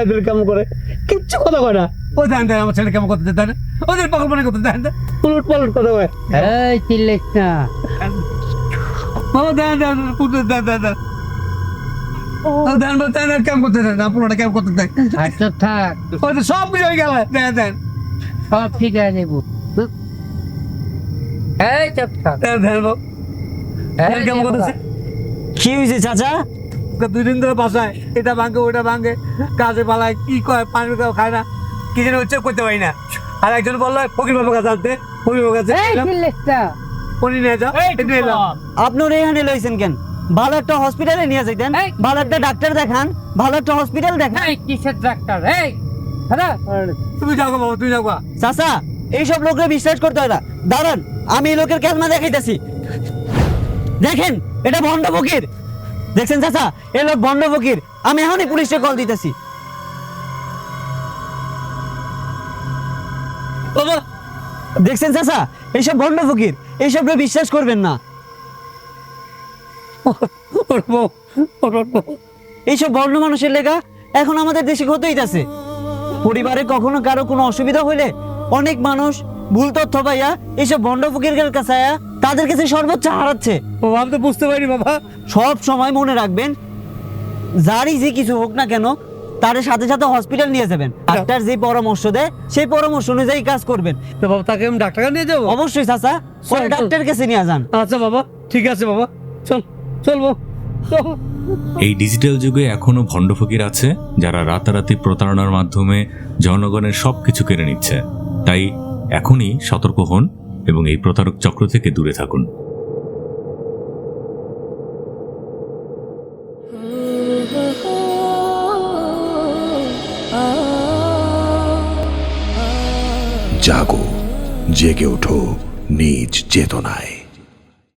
এদের কেমন করে। কিচ্ছু কথা কয় না। ও দেন দেন আমার ছেলে কেমন করতে দেন। ওদের পাগল মনে করতে উলট পালট কথা কয়। এই চিল্লিস না। ও দেন দেন দেন দেন দেন। ও দেন বল দেন কেমন করতে দেন না পুরোটা কেমন করতে দেন। আর চুপ থাক। ওই তো সব কিছু হয়ে গেল দেন দেন। সব ঠিক আছে দেবো এই চুপ থাক। দেন দেন বল। কেমন করতেছে কি হয়েছে চাচা? দুই দিন ধরে বাসায় এটা ভাঙে ওটা ভাঙে কাজে পালায় কি কয় পানি খায় না কি যেন হচ্ছে করতে পারি না। আর একজন বলল ফকির বাবার কাছে আনতে ফকির বাবার কাছে উনি নিয়ে যাও আপনার এখানে লইছেন কেন? ভালো একটা হসপিটালে নিয়ে যাইতেন ভালো একটা ডাক্তার দেখান ভালো একটা হসপিটাল দেখান। কিসের ডাক্তার? এই তুমি যাও বাবা তুমি যাও চাচা এইসব লোকরে বিশ্বাস করতে হয় না। দাঁড়ান আমি এই লোকের ক্যালমা দেখাইতেছি। দেখেন এটা ভণ্ড ফকির। দেখছেন চাচা? এই লোক ভণ্ড ফকির। আমি এখনই পুলিশে কল দিতেছি। দেখছেন চাচা? এইসব ভণ্ড ফকির। এইসব বিশ্বাস করবেন না। এইসব বর্ণ মানুষের লেখা এখন আমাদের দেশে হতেই আছে পরিবারে কখনো কারও কোনো অসুবিধা হইলে অনেক মানুষ ভুল তথ্য পাইয়া এইসব ভণ্ড ফকিরের কাছে আয়া তাদের কাছে সর্বোচ্চ হারাচ্ছে। বাবা আমি তো বুঝতে পারিনি বাবা। সব সময় মনে রাখবেন যারই যে কিছু হোক না কেন তার সাথে সাথে হসপিটাল নিয়ে যাবেন। ডাক্তার যে পরামর্শ দেয় সেই পরামর্শ অনুযায়ী কাজ করবেন। তো বাবা তাকে আমি ডাক্তার নিয়ে যাব? অবশ্যই চাচা চল, চল। ডাক্তার কাছে নিয়ে যান। আচ্ছা বাবা ঠিক আছে বাবা। চল চলবো এই ডিজিটাল যুগে এখনও ভণ্ড ফকির আছে যারা রাতারাতি প্রতারণার মাধ্যমে জনগণের সব কিছু কেড়ে নিচ্ছে। তাই এখনই সতর্ক হন। এবং এই প্রতারক চক্র থেকে দূরে থাকুন। জাগো জেগে ওঠো নিজ চেতনায়।